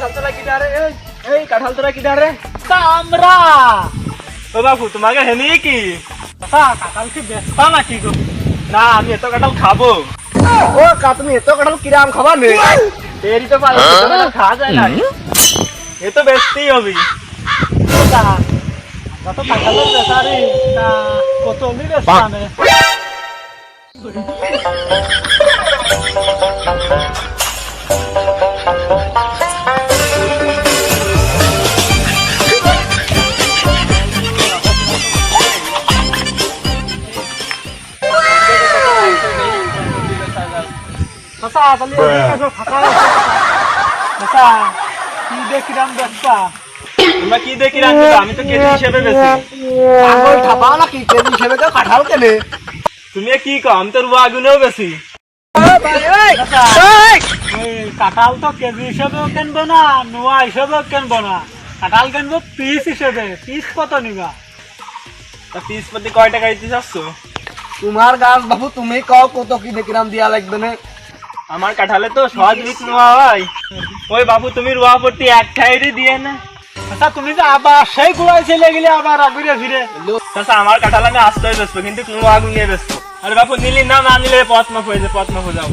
কাঁঠাল তোরা কি ডারে এই কাঁঠাল তোরা কি ডারে আমরা ও বাবু তোমাকে হেনি কি? তা কাকাল কি বেচতা নাকি গো? না আমি এত কাঁঠাল খাব। ও কা তুমি এত কাঁঠাল কিরাম খাবা নে? এরই তো পারো খাওয়া যায় না এ তো বেচতেই হবে। কত কাকালের বেচারি তা কত লি বেচতানে চাচা তাহলে এদিকে ফাঁকা আছে। চাচা কি দেখিলাম বেচতা তোমরা কি দেখি রাখবে আমি তো কেজি হিসেবে বেশি পাগল ঠাপা নাকি? কেজি হিসেবে কেউ কাঁঠাল কেনে। তুমি কি কো আমি তো রুয়া আগুনেও বেশি চাচা কাঁঠাল তো কেজি হিসেবেও কিনবো না নোয়া হিসেবেও কিনবো না। কাঁঠাল কিনবো পিস হিসেবে। পিস কত নিবা? তা পিস প্রতি কয় টাকা দিতে চাচ্ছ? তোমার গাছ বাবু তুমি কও কত কি দেখিরাম দিয়া লাগবে না? আমার কাঁঠালে তো সহজ বিক নেওয়া হয়। ওই বাবু, তুমি রোয়া পড়তে এক খাইরে দিয়ে না। আচ্ছা তুমি তো আবার সেই গুড়াই চলে গেলে আবার ঘুরে ফিরে। আচ্ছা আমার কাঁঠাল আমি আসতে ব্যস্ত কিন্তু নিয়ে বেসবো আরে বাবু, নিলি না না নিলে পথ মাফ হয়ে যায় পথ হয়ে যাও